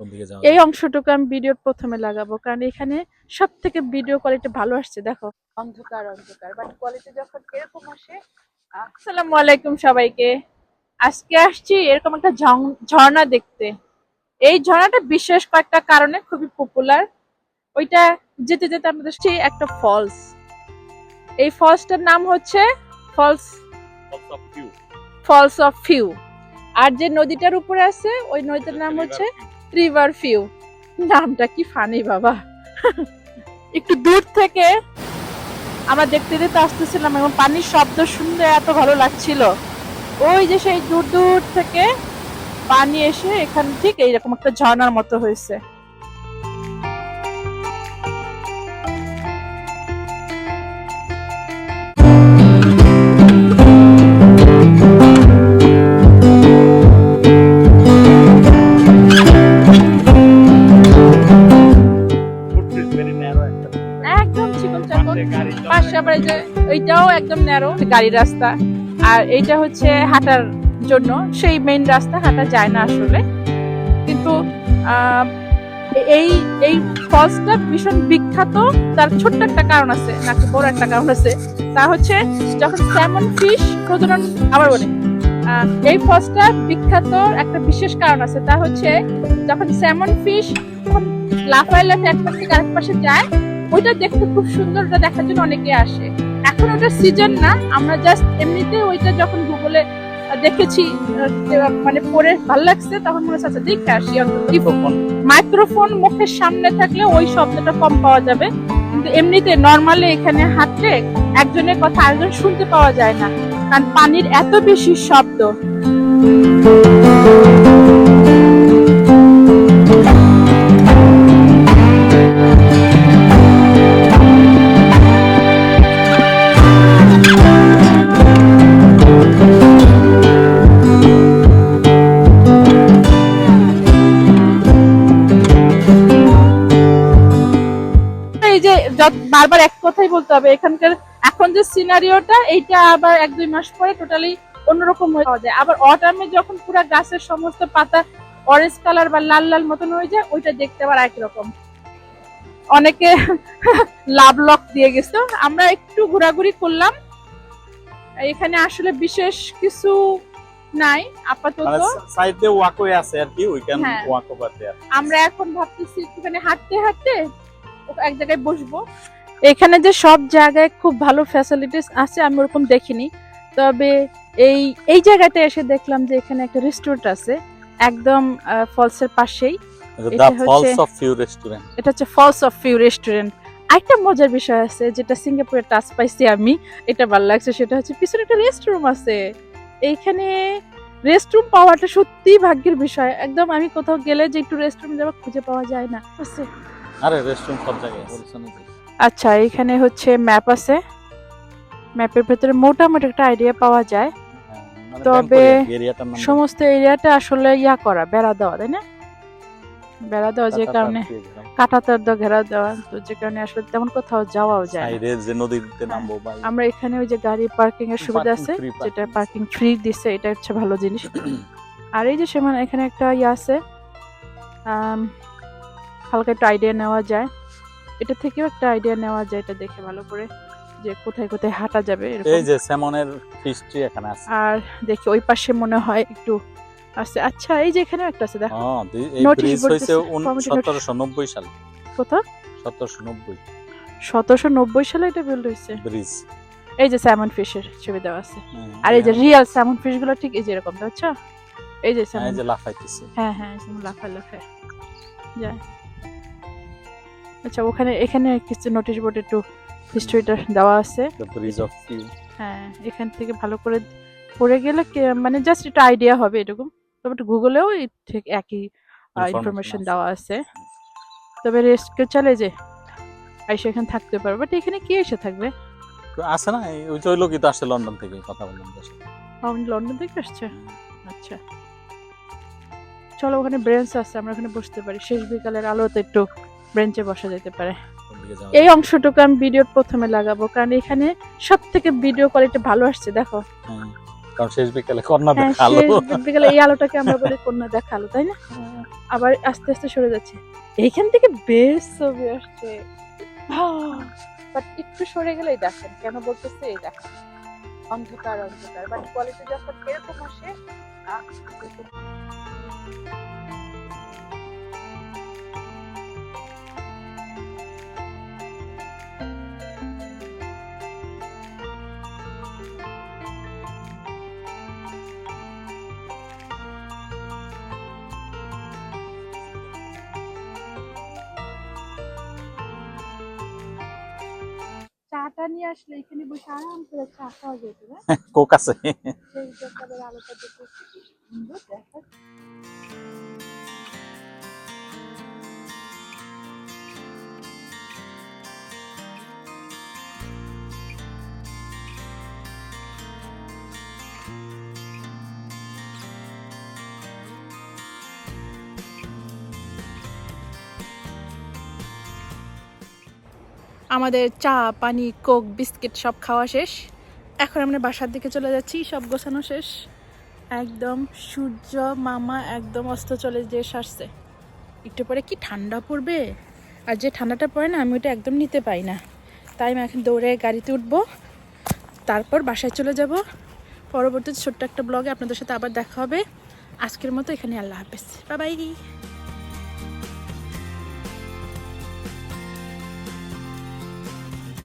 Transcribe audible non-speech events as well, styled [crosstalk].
কোন দিকে যাওয়া এই অংশটুকু আমি ভিডিওর প্রথমে লাগাবো কারণ এখানে সব থেকে ভিডিও কোয়ালিটি ভালো আসছে দেখো। অন্ধকার অন্ধকার বাট কোয়ালিটি যখন এরকম আসে আসসালামু আলাইকুম সবাইকে। আজকে আসছি এরকম একটা ঝর্ণা দেখতে। এই ঝর্ণাটা বিশেষ কয়েকটা কারণে খুবই পপুলার ওইটা যেতে যেতে আমাদের দেখছি একটা ফলস এই ফলসটার নাম হচ্ছে ফলস ফলস অফ ফিউ আর যে নদীটার উপরে আছে ওই নদীটার নাম হচ্ছে রিভার ফিউ নামটা কি ফানি বাবা। একটু দূর থেকে আমরা দেখতে দেখতে আসতেছিলাম এবং পানির শব্দ শুনতে এত ভালো লাগছিল। ওই যে সেই দূর দূর থেকে পানি এসে এখান ঠিক এইরকম একটা ঝর্নার মতো হয়েছে। এইটাও একদম ন্যারো গাড়ি রাস্তা। আর এইটা হচ্ছে হাঁটার জন্য। সেই রাস্তা, হাঁটা যায় না আসলে। কিন্তু এই এই ফলসটা ভীষণ বিখ্যাত। তার ছোট্ট একটা কারণ আছে, নাকি বড় একটা কারণ আছে। তা হচ্ছে, যখন স্যামন ফিশ প্রজনন আবার বলে এই ফলসটা বিখ্যাত একটা বিশেষ কারণ আছে। তা হচ্ছে, যখন স্যামন ফিশ লাফায় লাফে এক পাশ আরেক পাশে যায় ওইটা দেখতে খুব সুন্দর ওটা দেখার জন্য অনেকে আসে। এখন ওটা সিজন না আমরা জাস্ট এমনিতে ওইটা যখন গুগলে দেখেছি মানে পরে ভালো লাগছে তখন মনে হচ্ছে আচ্ছা দেখে আসি মাইক্রোফোন মুখের সামনে থাকলে ওই শব্দটা কম পাওয়া যাবে। কিন্তু এমনিতে নর্মালি এখানে হাঁটলে একজনের কথা আরেকজন শুনতে পাওয়া যায় না। কারণ পানির এত বেশি শব্দ। বারবার এক কথাই বলতে হবে এখানকার এখন যে সিনারিওটা এইটা আবার এক দুই মাস পরে টোটালি অন্যরকম হয়ে পাওয়া যায় আবার অটামে যখন পুরো গাছের সমস্ত পাতা অরেঞ্জ কালার বা লাল লাল মতন হয়ে যায় ওইটা দেখতে আবার একই রকম অনেকে [laughs] লাভ লক দিয়ে গেছে। আমরা একটু ঘোরাঘুরি করলাম। এখানে আসলে বিশেষ কিছু নাই আপাতত। সাইডে ওয়াকওয়ে আছে আর কি we can. Walk over there আমরা এখন ভাবতেছি একটুখানি হাঁটতে হাঁটতে এক জায়গায় বসবো। এখানে যে সব জায়গায় খুব ভালো ফ্যাসিলিটিস আছে আমি ওরকম দেখিনি। তবে এই এই জায়গাতে এসে দেখলাম যে এখানে একটা রেস্টুরেন্ট আছে একদম ফলসের পাশেই। এটা হচ্ছে- ফলস অফ ফিউ রেস্টুরেন্ট একটা মজার বিষয় আছে যেটা সিঙ্গাপুরে টাচ পাইছি আমি এটা ভালো লাগছে সেটা হচ্ছে পিছনে একটা রেস্টরুম আছে। এইখানে রেস্টরুম পাওয়াটা সত্যি ভাগ্যের বিষয়। একদম আমি কোথাও গেলে যে একটু রেস্টরুম যাব খুঁজে পাওয়া যায় না। আছে আরে রেস্টুরেন্ট সব জায়গায় আচ্ছা এখানে হচ্ছে ম্যাপ আছে। ম্যাপের ভেতরে মোটামুটি একটা আইডিয়া পাওয়া যায়। হ্যাঁ, মানে তবে সমস্ত এরিয়াটা আসলে ইয়া করা বেড়া দেওয়া তাই না? বেড়া দেওয়া যে কারণে কাটাতার দেওয়া ঘেরা দেওয়া তো যে কারণে আসলে তেমন কোথাও যাওয়াও যায় যে নদীতে নামবো আমরা এখানে ওই যে গাড়ি পার্কিং এর সুবিধা আছে যেটা পার্কিং ফ্রি দিছে এটা হচ্ছে ভালো জিনিস। [clears throat] আর এই যে সেখানে এখানে একটা ইয়ে আছে হালকা একটা আইডিয়া নেওয়া যায়। এটা থেকেও একটা আইডিয়া নেওয়া যায় এটা দেখে ভালো করে যে কোথায় কোথায় হাঁটা যাবে এই যে স্যামনের ফিশটি এখানে আছে। আর দেখি ওই পাশে মনে হয় একটু আছে। আচ্ছা এই যে এখানে একটা আছে দেখো। হ্যাঁ এই ব্রিজ হইছে দিছে, committee notice। সতেরোশো নব্বই সালে। কোথাও সতেরোশো নব্বই। সালে এটা বিল্ড হয়েছে। ব্রিজ এই যে স্যামন ফিশের ছবি দেওয়া আছে। আর এই যে রিয়েল স্যামন ফিশগুলো ঠিক এই যে এরকম দেখছ এই যে স্যামন এই যে লাফাইতেছে। হ্যাঁ হ্যাঁ লাফায় লাফায়। যায় আচ্ছা ওখানে এখানে কিছু নোটিশ বোর্ডে একটু হিস্ট্রিটা দেওয়া আছে। হ্যাঁ এখান থেকে ভালো করে পড়ে গেলে মানে জাস্ট একটু আইডিয়া হবে এরকম। তবে গুগলেও ঠিক একই ইনফরমেশন দেওয়া আছে। তবে রেস্ট কেউ চলে যে আইসা এখানে থাকতে পারবে। বাট এখানে কি এসে থাকবে? আসে না ওই যে লোকই তো আসছে লন্ডন থেকে কথা বললাম। লন্ডন থেকে আসছে? আচ্ছা। চলো ওখানে ব্রেঞ্চ আছে আমরা ওখানে বসতে পারি। শেষ বিকালের আলোতে একটু ব্রেঞ্চে বসা যেতে পারে। এই অংশটুকু আমি ভিডিওর প্রথমে লাগাবো কারণ এখানে সব থেকে ভিডিও কোয়ালিটি ভালো আসছে দেখো। কারণ শেষ বিকালে কন্যা হ্যাঁ দেখাল। বিকেলে এই আলোটাকে আমরা বলি কন্যা দেখাল তাই না? আবার আস্তে আস্তে সরে যাচ্ছে। এইখান থেকে বেশ ছবি আসছে। বাট একটু সরে গেলেই দেখেন কেন বলতেছে এই দেখেন। অন্ধকার অন্ধকার বাট কোয়ালিটি যখন এরকম আসে চাটা নিয়ে আসলে এখানে বসে আরাম করে চা খাওয়া যেত না কোক আছে। সেই সকালের আলোটা দেখে সুন্দর দেখা আমাদের চা, পানি, কোক, বিস্কিট সব খাওয়া শেষ। এখন আমরা বাসার দিকে চলে যাচ্ছি, সব গোছানো শেষ। একদম সূর্য মামা একদম অস্ত চলে যে সারছে। একটু পরে কি ঠান্ডা পড়বে? আর যে ঠান্ডাটা পড়ে না, আমি ওটা একদম নিতে পাই না। তাই আমি এখন দৌড়ে গাড়িতে উঠবো। তারপর বাসায় চলে যাব। পরবর্তী ছোট্ট একটা ব্লগে আপনাদের সাথে আবার দেখা হবে। আজকের মতো এখানে আল্লাহ হাফেজ। বাই।